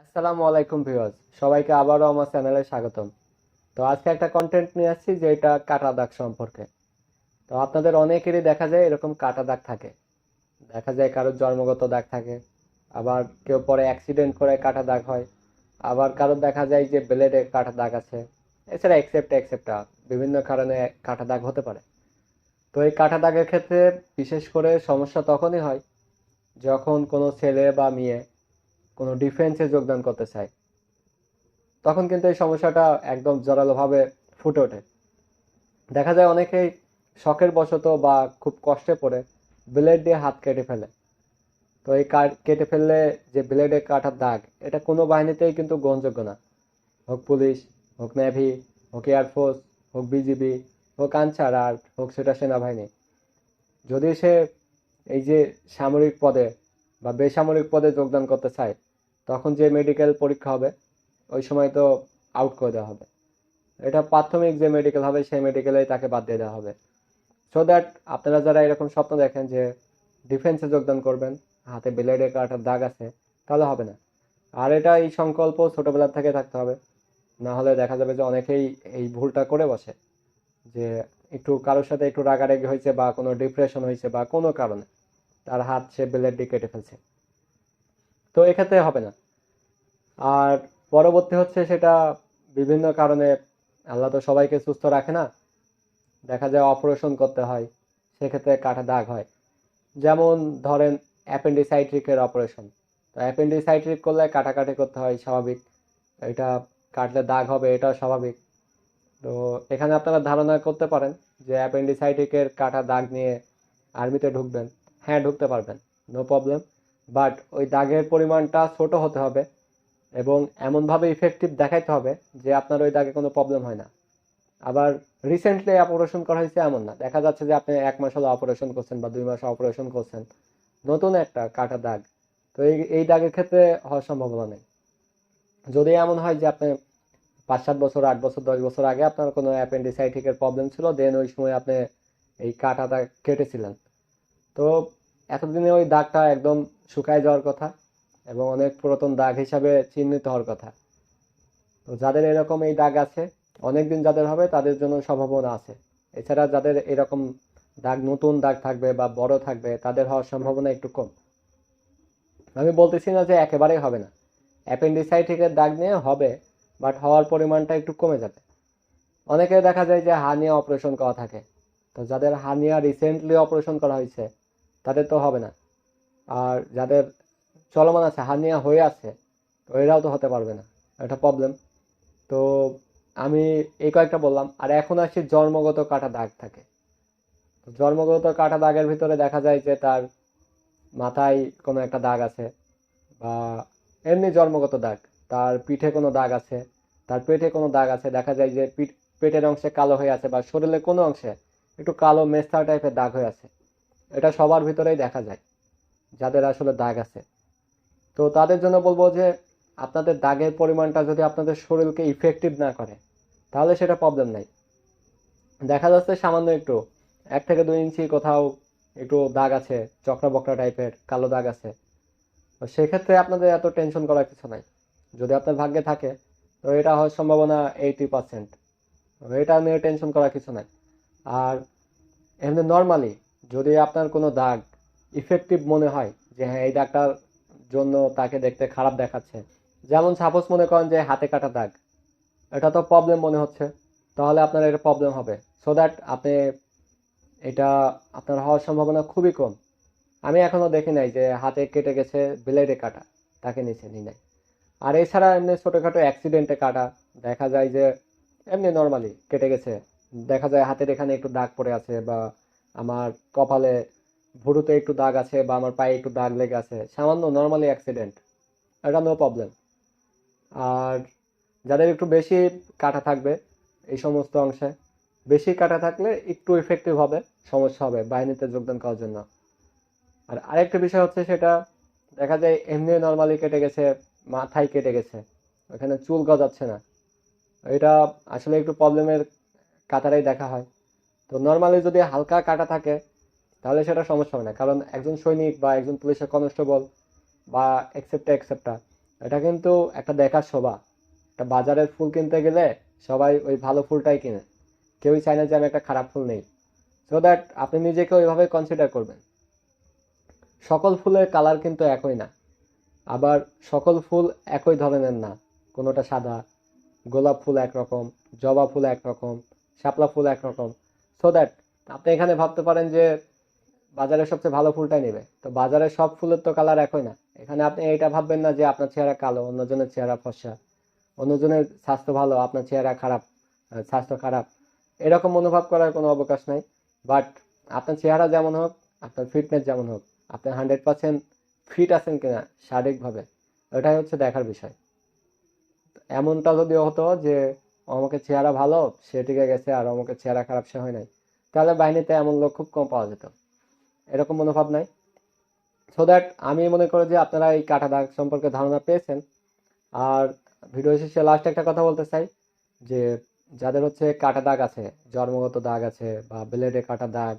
আসসালামু আলাইকুম ভিউয়ার্স, সবাইকে আবারও আমার চ্যানেলে স্বাগতম। তো আজকে একটা কন্টেন্ট নিয়ে আসছি যে এটা কাটা দাগ সম্পর্কে। তো আপনাদের অনেকেরই দেখা যায় এরকম কাটা দাগ থাকে। দেখা যায় কারোর জন্মগত দাগ থাকে, আবার কেউ পরে অ্যাক্সিডেন্ট করে কাটা দাগ হয়, আবার কারোর দেখা যায় যে ব্লেডে কাটা দাগ আছে। এছাড়া এক্সেপ্ট এক্সেপ্টা বিভিন্ন কারণে কাটা দাগ হতে পারে। তো এই কাটা দাগের ক্ষেত্রে বিশেষ করে সমস্যা তখনই হয় যখন কোনো ছেলে বা মেয়ে কোনো ডিফেন্সে যোগদান করতে চায়। তখন কিন্তু এই সমস্যাটা একদম জোরালোভাবে ফুটে ওঠে। দেখা যায় অনেকেই শখের বশত বা খুব কষ্টে পড়ে ব্লেড দিয়ে হাত কেটে ফেলে। তো এই কাট- কেটে ফেললে যে ব্লেডে কাটার দাগ, এটা কোনো বাহিনীতেই কিন্তু গ্রহণযোগ্য না। হোক পুলিশ, হোক নেভি হোক এয়ারফোর্স হোক বিজিবি হোক আনসার, আর হোক সেটা সেনাবাহিনী। যদি সে এই যে সামরিক পদে বা বেসামরিক পদে যোগদান করতে চায় তখন যে মেডিকেল পরীক্ষা হবে, ওই সময় তো আউট করে দেওয়া হবে। এটা প্রাথমিক যে মেডিকেল হবে, সেই মেডিকেলেই তাকে বাদ দিয়ে দেওয়া হবে। সো দ্যাট আপনারা যারা এরকম স্বপ্ন দেখেন যে ডিফেন্সে যোগদান করবেন, হাতে ব্লেডে কাটার দাগ আছে, তাহলে হবে না। আর এটা এই সংকল্প ছোটবেলা থেকে থাকতে হবে। না হলে দেখা যাবে যে অনেকেই এই ভুলটা করে বসে, যে একটু কারোর সাথে একটু রাগারাগি হয়েছে বা কোনো ডিপ্রেশন হয়েছে বা কোনো কারণে, তার হাত সে ব্লেড দিয়ে কেটে ফেলছে। তো এক্ষেত্রে হবে না। আর পরবর্তী হচ্ছে সেটা বিভিন্ন কারণে আল্লাহ তো সবাইকে সুস্থ রাখে না। দেখা যায় অপারেশন করতে হয়, সেক্ষেত্রে কাটা দাগ হয়। যেমন ধরেন অ্যাপেন্ডিসাইট্রিকের অপারেশন। তো অ্যাপেন্ডিসাইট্রিক করলে কাটাকাটি করতে হয়, স্বাভাবিক। এটা কাটলে দাগ হবে এটাও স্বাভাবিক। তো এখানে আপনারা ধারণা করতে পারেন যে অ্যাপেন্ডিসাইটিকের কাটা দাগ নিয়ে আর্মিতে ঢুকবেন। হ্যাঁ ঢুকতে পারবেন। নো প্রবলেম বাট ওই দাগের পরিমাণটা ছোট হতে হবে এবং এমনভাবে ইফেক্টিভ দেখাইতে হবে যে আপনার ওই দাগে কোনো প্রবলেম হয় না। আবার রিসেন্টলি অপারেশন করা হয়েছে এমন না। দেখা যাচ্ছে যে আপনি এক মাস হলো অপারেশন করছেন বা দুই মাস অপারেশন করছেন। নতুন একটা কাটা দাগ। তো এই এই দাগের ক্ষেত্রে হওয়ার সম্ভাবনা নেই। যদি এমন হয় যে আপনি পাঁচ, সাত বছর, আট বছর, দশ বছর আগে আপনার কোনো অ্যাপেন্ডিসাইটিকের প্রবলেম ছিল দেন ওই সময় আপনি এই কাটাটা কেটেছিলেন। তো এতদিনে ওই দাগটা একদম শুকায় যাওয়ার কথা এবং অনেক পুরাতন দাগ হিসাবে চিহ্নিত হওয়ার কথা। তো যাদের এরকম এই দাগ আছে, অনেকদিন যাদের হবে, তাদের জন্য সম্ভাবনা আছে। এছাড়া যাদের এরকম দাগ, নতুন দাগ থাকবে বা বড় থাকবে, তাদের হওয়ার সম্ভাবনা একটু কম। আমি বলতেছি না যে একেবারেই হবে না। অ্যাপেন্ডিসাইটিকের দাগ নিয়ে হবে, বাট হওয়ার পরিমাণটা একটু কমে যাবে। অনেকে দেখা যায় যে হানিয়া অপারেশন করা থাকে। তো যাদের হানিয়া রিসেন্টলি অপারেশন করা হয়েছে, তাদের তো হবে না। আর যাদের চলমান আছে, হানিয়া হয়ে আছে, তো এরাও তো হতে পারবে না। একটা প্রবলেম তো আমি এই কয়েকটা বললাম, আর এখন আসছি জন্মগত কাটা দাগ থাকে। জন্মগত কাটা দাগের ভিতরে দেখা যায় যে তার মাথায় কোনো একটা দাগ আছে, বা এমনি জন্মগত দাগ। তার পিঠে কোনো দাগ আছে, তার পেটে কোনো দাগ আছে। দেখা যায় যে পিঠ, পেটের অংশে কালো হয়ে আছে, বা শরীরের কোনো অংশে একটু কালো মেস্তা টাইপের দাগ হয়ে আছে। এটা সবার ভিতরেই দেখা যায়। যাদের আসলে দাগ আছে। তো তাদের জন্য বলব যে, আপনাদের দাগের পরিমাণটা যদি আপনাদের শরীরকে ইফেক্টিভ না করে, তাহলে সেটা প্রবলেম নাই। দেখা যাচ্ছে সামান্য একটু, এক থেকে দুই ইঞ্চি কোথাও একটু দাগ আছে চকরা বকরা টাইপের, কালো দাগ আছে। তো সেক্ষেত্রে আপনাদের এত টেনশন করার কিছু নাই। যদি আপনার ভাগ্যে থাকে, তো এটা হওয়ার সম্ভাবনা এইটি পার্সেন্ট এটা নিয়ে টেনশন করার কিছু নাই। আর এমনি নর্মালি যদি আপনার কোনো দাগ ইফেক্টিভ মনে হয় যে হ্যাঁ এই দাগটার জন্য তাকে দেখতে খারাপ দেখাচ্ছে। যেমন সাপোজ মনে করেন যে হাতে কাটা দাগ, এটা তো প্রবলেম মনে হচ্ছে, তাহলে আপনার এটা প্রবলেম হবে। সো দ্যাট আপনি এটা আপনার হওয়ার সম্ভাবনা খুবই কম। আমি এখনও দেখি নাই যে হাতে কেটে গেছে ব্লেডে কাটা, তাকে নিচে নি নাই আর এছাড়া এমনি ছোটোখাটো অ্যাক্সিডেন্টে কাটা, দেখা যায় যে এমনি নর্মালি কেটে গেছে। দেখা যায় হাতের এখানে একটু দাগ পড়ে আছে বা আমার কপালে ভুরুতে একটু দাগ আছে বা আমার পায়ে একটু দাগ লেগে আছে, সামান্য নর্মালি অ্যাক্সিডেন্ট এটা নো প্রবলেম আর যাদের একটু বেশি কাটা থাকবে এই সমস্ত অংশে, বেশি কাটা থাকলে একটু ইফেক্টিভ হবে, সমস্যা হবে, বাহিনীতে যোগদান করার জন্য। আর আরেকটা বিষয় হচ্ছে সেটা, দেখা যায় এমনি নর্মালি কেটে গেছে, মাথায় কেটে গেছে, ওখানে চুল গজাচ্ছে না। এটা আসলে একটু প্রবলেমের কাতারেই দেখা হয়। তো নর্মালি যদি হালকা কাটা থাকে তাহলে সেটা সমস্যা হবে না। কারণ একজন সৈনিক বা একজন পুলিশের কনস্টেবল বা এক্সেপ্টা এক্সেপ্টা এটা কিন্তু একটা দেখার শোভা। একটা বাজারের ফুল কিনতে গেলে সবাই ওই ভালো ফুলটাই কিনে। কেউই চায় না যে আমি একটা খারাপ ফুল নেই। সো দ্যাট আপনি নিজেকে ওইভাবে কনসিডার করবেন। সকল ফুলের কালার কিন্তু একই না। আবার সকল ফুল একই ধরনের না। কোনোটা সাদা, গোলাপ ফুল একরকম, জবা ফুল একরকম, শাপলা ফুল একরকম। সো দ্যাট আপনি এখানে ভাবতে পারেন যে বাজারের সবচেয়ে ভালো ফুলটাই নেবে। তো বাজারের সব ফুলের তো কালার একই না। এখানে আপনি এইটা ভাববেন না যে আপনার চেহারা কালো, অন্যজনের চেহারা ফর্সা অন্যজনের স্বাস্থ্য ভালো, আপনার চেহারা খারাপ স্বাস্থ্য খারাপ। এরকম মনোভাব করার কোনো অবকাশ নাই। বাট আপনার চেহারা যেমন হোক, আপনার ফিটনেস যেমন হোক, আপনি হান্ড্রেড পার্সেন্ট ফিট আছেন কিনা শারীরিকভাবে, ওটাই হচ্ছে দেখার বিষয়। এমনটা যদি হতো যে আমাকে চেহারা ভালো, সে টিকে গেছে, আর আমাকে চেহারা খারাপ সে হয় নাই। তাহলে বাহিনীতে এমন লোক খুব কম পাওয়া যেত। এরকম মনোভাব নাই। সো দ্যাট আমি মনে করি যে আপনারা এই কাটা দাগ সম্পর্কে ধারণা পেয়েছেন। আর ভিডিও শেষে লাস্ট একটা কথা বলতে চাই, যে যাদের হচ্ছে কাটা দাগ আছে, জন্মগত দাগ আছে বা ব্লেডে কাটা দাগ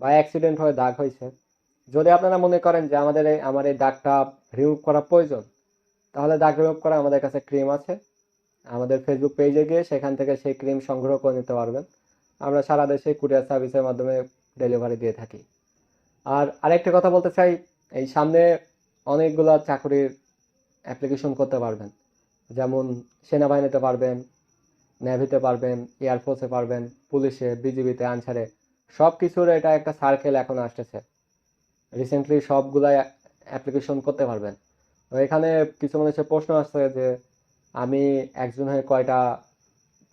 বা অ্যাক্সিডেন্ট হয়ে দাগ হয়েছে, যদি আপনারা মনে করেন যে আমাদের এই, আমার এই দাগটা রিমুভ করা প্রয়োজন, তাহলে দাগ রিমুভ করা আমাদের কাছে ক্রিম আছে। আমাদের ফেসবুক পেজে গিয়ে সেখান থেকে সেই ক্রিম সংগ্রহ করে নিতে পারবেন। আমরা সারা দেশে কুরিয়ার সার্ভিসের মাধ্যমে ডেলিভারি দিয়ে থাকি। আর আরেকটা কথা বলতে চাই, এই সামনে অনেকগুলো চাকরির অ্যাপ্লিকেশন করতে পারবেন। যেমন সেনাবাহিনীতে পারবেন নেভিতে পারবেন এয়ারফোর্সে পারবেন, পুলিশে, বিজিবিতে, আনসারে সব কিছুর এটা একটা সার্কেল এখন আসতেছে। রিসেন্টলি সবগুলাই অ্যাপ্লিকেশন করতে পারবেন। তো এখানে কিছু মানুষের প্রশ্ন আসছে যে, আমি একজন হয়ে কয়টা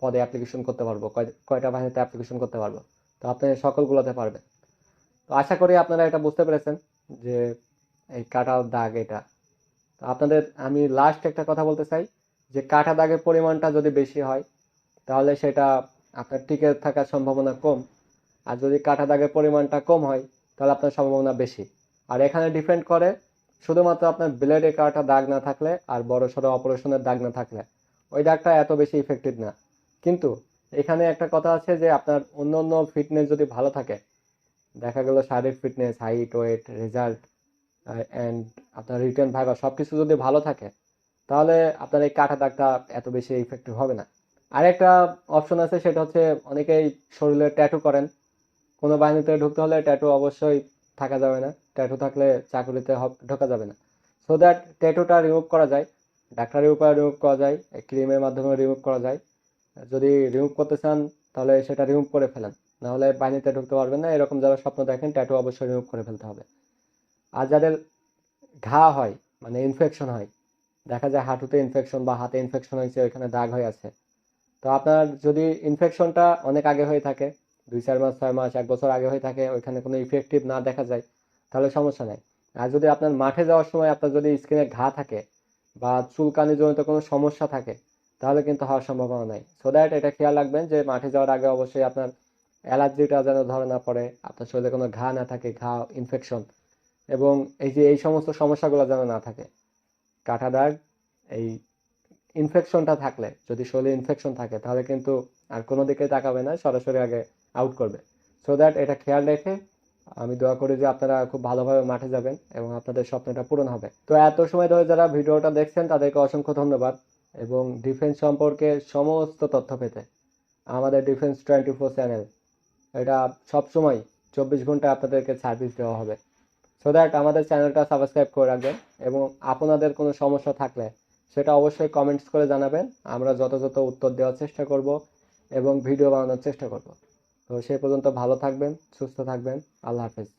পদে অ্যাপ্লিকেশন করতে পারব, কয়- কয়টা বাহিনীতে অ্যাপ্লিকেশন করতে পারব? তো আপনি সকলগুলোতে পারবেন। তো আশা করি আপনারা এটা বুঝতে পেরেছেন যে এই কাটা দাগ এটা। তো আপনাদের আমি লাস্ট একটা কথা বলতে চাই যে কাটা দাগের পরিমাণটা যদি বেশি হয়, তাহলে সেটা আপনার টিকে থাকার সম্ভাবনা কম। আর যদি কাটা দাগের পরিমাণটা কম হয়, তাহলে আপনার সম্ভাবনা বেশি। আর এখানে ডিপেন্ড করে শুধুমাত্র আপনার ব্লেডে কাটা দাগ না থাকলে আর বড় সড়ো অপারেশনের দাগ না থাকলে। ওই দাগটা এত বেশি ইফেক্টিভ না। কিন্তু এখানে একটা কথা আছে যে আপনার অন্য অন্য ফিটনেস যদি ভালো থাকে দেখা গেল শারীরিক fitness height weight result and আপনার রিটার্ন ভাইবা সব কিছু যদি ভালো থাকে, তাহলে আপনার এই কাটা দাগটা এত বেশি ইফেক্টিভ হবে না। আরেকটা অপশন আছে, সেটা হচ্ছে অনেকেই শরীরে ট্যাটু করেন। কোনো বাহিনীতে ঢুকতে হলে ট্যাটু অবশ্যই থাকা যাবে না। ট্যাটু থাকলে চাকরিতে ঢোকা যাবে না। সো দ্যাট ট্যাটুটা রিমুভ করা যায়। ডাক্তারের উপায়ে রিমুভ করা যায় ক্রিমের মাধ্যমে রিমুভ করা যায়। যদি রিমুভ করতে চান, তাহলে সেটা রিমুভ করে ফেলেন। নাহলে বাহিনীতে ঢুকতে পারবেন না। এরকম যারা স্বপ্ন দেখেন ট্যাটু অবশ্যই রিমুভ করে ফেলতে হবে। আর যাদের ঘা হয় মানে ইনফেকশন হয়, দেখা যায় হাঁটুতে ইনফেকশন বা হাতে ইনফেকশন হয়েছে, ওইখানে দাগ হয়ে আছে। তো আপনার যদি ইনফেকশনটা অনেক আগে হয়ে থাকে, দুই, চার মাস, ছয় মাস, এক বছর আগে হয়ে থাকে, ওইখানে কোনো ইফেক্টিভ না দেখা যায়, তাহলে সমস্যা নাই। আর যদি আপনার মাঠে যাওয়ার সময় আপনার যদি স্কিনে ঘা থাকে বা চুলকানি জনিত কোনো সমস্যা থাকে, তাহলে কিন্তু হওয়ার সম্ভাবনা নাই। সো দ্যাট এটা খেয়াল রাখবেন যে মাঠে যাওয়ার আগে অবশ্যই আপনার অ্যালার্জিটা যেন ধরে না পড়ে, আপনার শরীরে কোনো ঘা না থাকে, ঘা ইনফেকশন এবং এই যে এই সমস্ত সমস্যাগুলো যেন না থাকে। কাটা দাগ, এই ইনফেকশনটা থাকলে, যদি শরীরে ইনফেকশন থাকে, তাহলে কিন্তু আর কোনো দিকে তাকাবে না, সরাসরি আগে আউট করবে। সো দ্যাট এটা খেয়াল রেখে আমি দোয়া করি যে আপনারা খুব ভালোভাবে মাঠে যাবেন এবং আপনাদের স্বপ্নটা পূরণ হবে। তো এত সময় ধরে যারা ভিডিওটা দেখছেন, তাদেরকে অসংখ্য ধন্যবাদ এবং ডিফেন্স সম্পর্কে সমস্ত তথ্য পেতে আমাদের ডিফেন্স টোয়েন্টি ফোর চ্যানেল এটা সবসময় চব্বিশ ঘণ্টা আপনাদেরকে সার্ভিস দেওয়া হবে। সো দ্যাট আমাদের চ্যানেলটা সাবস্ক্রাইব করে রাখবেন এবং আপনাদের কোনো সমস্যা থাকলে সেটা অবশ্যই কমেন্টস করে জানাবেন। আমরা যথাযথ উত্তর দেওয়ার চেষ্টা করব এবং ভিডিও বানানোর চেষ্টা করব। তো সে পর্যন্ত ভালো থাকবেন, সুস্থ থাকবেন। আল্লাহ হাফেজ।